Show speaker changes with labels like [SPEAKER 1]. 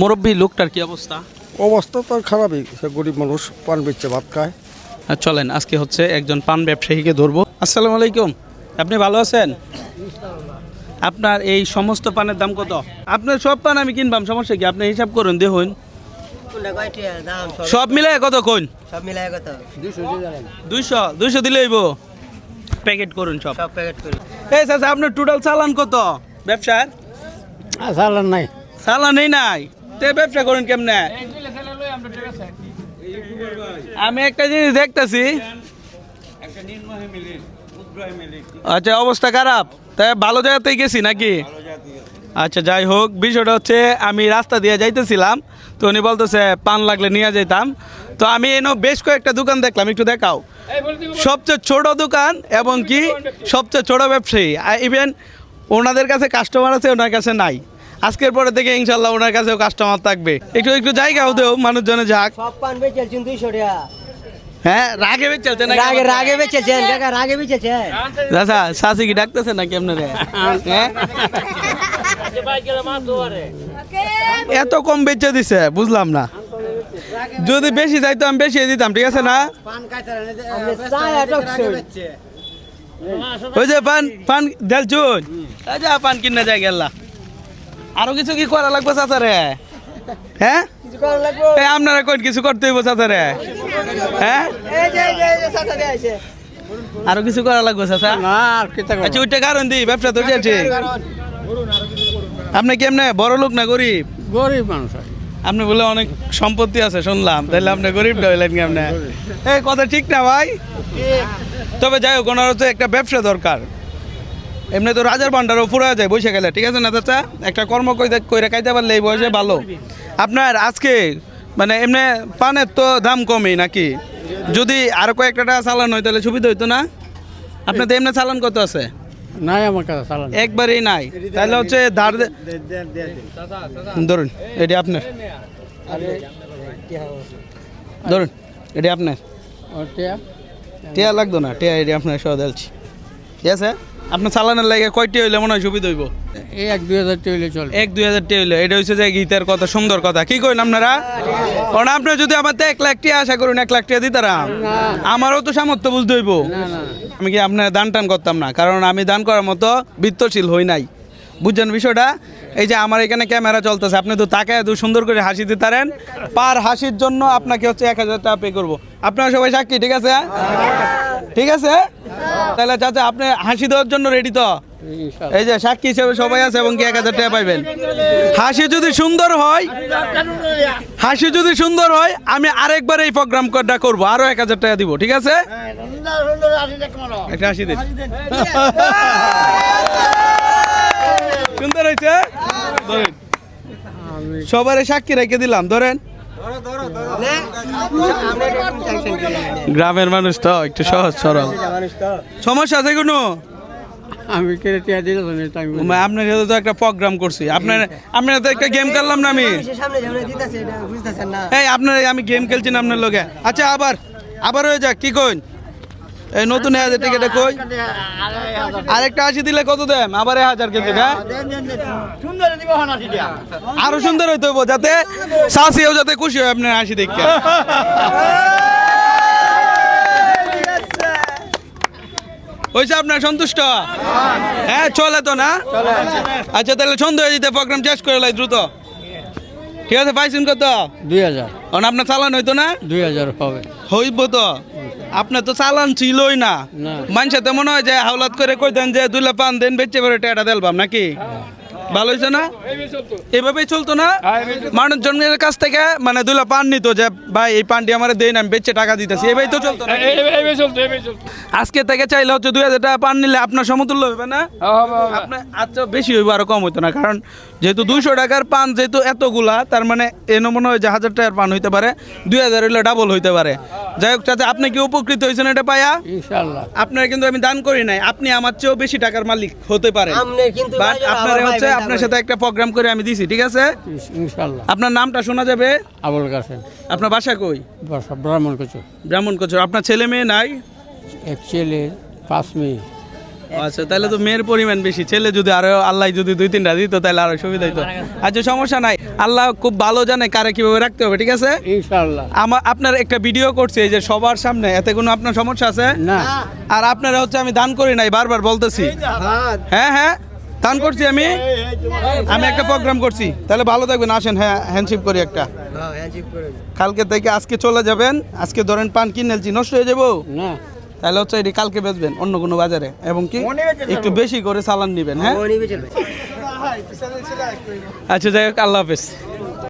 [SPEAKER 1] মুরব্বী লোকটার কি অবস্থা?
[SPEAKER 2] অবস্থা তো খারাপই। সে গরিব মানুষ পান বেচছে ভাত খায়।
[SPEAKER 1] আর চলেন আজকে হচ্ছে একজন পান ব্যবসায়ীকে ধরবো। আসসালামু আলাইকুম আপনি ভালো আছেন? আপনার এই সমস্ত পানের দাম কত? আপনার সব পান আমি কিনবাম সমস্যা কি? আপনি হিসাব করুন দেখুন।
[SPEAKER 3] সব
[SPEAKER 1] সব মিলে কত কোন
[SPEAKER 3] সব মিলাই কত
[SPEAKER 1] দুইশো দুইশো দিলে হইব। প্যাকেট করুন সব।
[SPEAKER 3] সব প্যাকেট করি
[SPEAKER 1] এই চাচা আপনার টোটাল চালান কত? ব্যবসার?
[SPEAKER 2] চালান নাই।
[SPEAKER 1] চালান নাই। তে ব্যবসা করুন কেমনে? আমি একটা জিনিস দেখতেছি। আচ্ছা অবস্থা খারাপ। তাই ভালো জায়গাতেই গেছি নাকি? আচ্ছা যাই হোক, বিষয়টা হচ্ছে আমি রাস্তা দিয়ে যাইতেছিলাম, তো উনি বলতেছে, পান লাগলে নিয়ে যেতাম তো আমি এনে বেশ কয়েকটা দোকান দেখলাম, একটু দেখাও। সবচেয়ে ছোট দোকান এবং কি সবচেয়ে ছোট ব্যবসায়ী। ইভেন ওনাদের কাছে কাস্টমার আছে, ওনার কাছে নাই। আজকের পরে থেকে ইনশাল্লাহ ওনার কাছেও কাস্টমার থাকবে। একটু একটু জায়গাও দেও মানুষজনে যাক
[SPEAKER 3] সব পান বেচেছেন দুইশো টাকা।
[SPEAKER 1] হ্যাঁ রাগে বেচেছে
[SPEAKER 3] রাগে রাগে বেচেছেন কাকা রাগে বেচেছেন
[SPEAKER 1] দাদা শাসি কি ডাকতেছে না কেমনে হ্যাঁ? এত কম বেচে দিছে বুঝলাম না। যদি বেশি যাইতো আমি বেশি দিতাম ঠিক আছে না? ওই যে পান পান দেলছুন যা পান কিনে যাই গেলা আরও কিছু কি করা লাগবে চাচা রে হ্যাঁ আপনারা কই কিছু করতে হইব হ্যাঁ? আরও কিছু করা লাগবে চাচা? আচ্ছা ওইটা কারণ দিই ব্যবসা তো আছে আপনি কেমনে বড় লোক না গরিব?
[SPEAKER 2] গরিব মানুষ
[SPEAKER 1] আপনি বলে অনেক সম্পত্তি আছে শুনলাম। তাহলে আপনি গরিব হইলেন কেমনে? এই কথা ঠিক না ভাই? তবে যাই হোক ওনার তো একটা ব্যবসা দরকার। এমনি তো রাজার ভান্ডারও ফুরা যায় বসে গেলে ঠিক আছে না চাচা? একটা কর্ম কইতে কইরা খাইতে পারলে এই বয়সে ভালো। আপনার আজকে মানে এমনি পানের তো দাম কমই নাকি? যদি আরও কয়েকটা টাকা চালান হয় তাহলে সুবিধা হইতো না? আপনার তো এমনি চালান কত আছে?
[SPEAKER 2] নাই আমার কাছে চালান।
[SPEAKER 1] একবারেই নাই। তাহলে হচ্ছে ধার ধরুন এটি আপনার। ধরুন এটি আপনার। টিয়া লাগতো না টিয়া এটি আপনার সহ দিলছি। ঠিক আছে? আপনার চালানের লাগে কয়টি হইলে মনে হয় সুবিধা হইব?
[SPEAKER 2] এই এক দুই হাজার টাকা চলে
[SPEAKER 1] এক দুই হাজার টিয়া হইলে। এটা হচ্ছে যে গীতের কথা সুন্দর কথা। কি কইন আপনারা? কারণ আপনি যদি আমার তো এক লাখ টিয়া আশা করুন এক লাখ টিয়া দিতারাম আমারও তো সামর্থ্য বুঝতে হইব। আমি কি আপনার দান টান করতাম না? কারণ আমি দান করার মতো বৃত্তশীল হই নাই। বুঝছেন বিষয়টা? এই যে আমার এখানে ক্যামেরা চলতেছে আপনি তো তাকে এত সুন্দর করে হাসি দিতারেন পার হাসির জন্য আপনাকে হচ্ছে এক হাজার টাকা পে করব। আপনারা সবাই সাক্ষী ঠিক আছে? ঠিক আছে? তাহলে চাচা আপনি হাসি দেওয়ার জন্য রেডি তো? এই যে সাক্ষী হিসেবে সবাই আছে এবং কি এক হাজার টাকা পাইবেন। হাসি যদি সুন্দর হয় হাসি যদি সুন্দর হয় আমি আরেকবার এই প্রোগ্রাম প্রোগ্রামটা করব। আরও এক হাজার টাকা দিব ঠিক আছে? একটা হাসি দিন। সুন্দর হয়েছে? সবারই সাক্ষী রেখে দিলাম ধরেন। গ্রামের মানুষ তো একটু সহজ সরল। সমস্যা আছে কোনো?
[SPEAKER 2] আমি কেটে টিয়া দিলাম আমি
[SPEAKER 1] উমা, আপনার সাথে তো একটা প্রোগ্রাম করছি। আপনার আপনার তো একটা গেম খেললাম না আমি?
[SPEAKER 3] সামনে সামনে দিতেছে এটা বুঝতেছেন না।
[SPEAKER 1] এই আপনার আমি গেম খেলছি না আপনার লোকে আচ্ছা আবার আবার হয়ে যাক কি কইন? এই নতুন এক হাজার টিকিটে কই? আরেকটা আশি দিলে কত দেন আবার এক হাজার কেজি হ্যাঁ? আরও সুন্দর হইতে হইব যাতে শাসিও যাতে খুশি হয় আপনার হাসি দেখে হয়েছে আপনার সন্তুষ্ট? হ্যাঁ। চলে তো না? আচ্ছা তাহলে সন্ধ্যা হয়ে যেতে প্রোগ্রাম শেষ করে লাই দ্রুত। ঠিক আছে পাইছেন কত?
[SPEAKER 2] দুই হাজার।
[SPEAKER 1] কারণ আপনার চালান হইতো না?
[SPEAKER 2] দুই হাজার হবে।
[SPEAKER 1] হইব তো। আপনার তো চালান ছিলই না। মানুষের তো মনে হয় যে হাওলাত করে কই দেন যে লাখ পান দেন বেচে পরে টেটা দেলবাম নাকি? ভালো হয়েছে না? এভাবেই চলতো না? মানুষজনের কাছ থেকে মানে দুলা পান নিত যে ভাই এই পানটি আমার দেন আমি বেচে টাকা দিতেছি। এভাবেই তো চলতো না? আজকে থেকে চাইলে হচ্ছে দুই হাজার টাকা পান নিলে আপনার সমতুল্য হবে না? আপনার আচ্ছা বেশি হইব আরও কম হইতো না। কারণ যেহেতু দুইশো টাকার পান যেহেতু এতগুলা তার মানে এনে মনে হয় যে হাজার টাকার পান হইতে পারে। দুই হাজার হইলে ডাবল হইতে পারে। যাই হোক চাচা আপনি কি উপকৃত হয়েছেন এটা পায়া?
[SPEAKER 2] ইনশাআল্লাহ।
[SPEAKER 1] আপনার কিন্তু আমি দান করি নাই আপনি আমার চেয়েও বেশি টাকার মালিক হতে পারেন।
[SPEAKER 3] কিন্তু
[SPEAKER 1] আপনার হচ্ছে আপনার সাথে একটা প্রোগ্রাম করে আমি দিছি ঠিক আছে?
[SPEAKER 2] ইনশাআল্লাহ।
[SPEAKER 1] আপনার নামটা শোনা যাবে?
[SPEAKER 2] আবুল কাসেম
[SPEAKER 1] আপনার বাসা কই?
[SPEAKER 2] বাসা ব্রাহ্মণ কচুর
[SPEAKER 1] ব্রাহ্মণ কচুর আপনার ছেলে মেয়ে নাই?
[SPEAKER 2] এক ছেলে পাঁচ মেয়ে।
[SPEAKER 1] আচ্ছা তাহলে তো মেয়ের পরিমাণ বেশি ছেলে যদি আরও আল্লাহ যদি দুই তিনটা দিত তাহলে আরও সুবিধা হতো আচ্ছা সমস্যা নাই। আল্লাহ খুব ভালো জানে কারে কীভাবে রাখতে হবে ঠিক আছে? আমার আপনার একটা ভিডিও করছে এই যে সবার সামনে এতে কোনো আপনার সমস্যা আছে?
[SPEAKER 4] না।
[SPEAKER 1] আর আপনারা হচ্ছে আমি দান করি নাই বারবার বলতেছি। হ্যাঁ হ্যাঁ দান করছি আমি। আমি একটা প্রোগ্রাম করছি। তাহলে ভালো থাকবেন আসেন হ্যাঁ হ্যান্ডশিপ করি একটা।
[SPEAKER 3] হ্যাঁ
[SPEAKER 1] কালকে থেকে আজকে চলে যাবেন আজকে ধরেন পান কিনেছি নষ্ট হয়ে যাব।
[SPEAKER 4] না।
[SPEAKER 1] তাহলে হচ্ছে এটি কালকে বেচবেন অন্য কোনো বাজারে। এবং কি একটু বেশি করে চালান নেবেন হ্যাঁ? আচ্ছা যাই হোক আল্লাহ হাফেজ।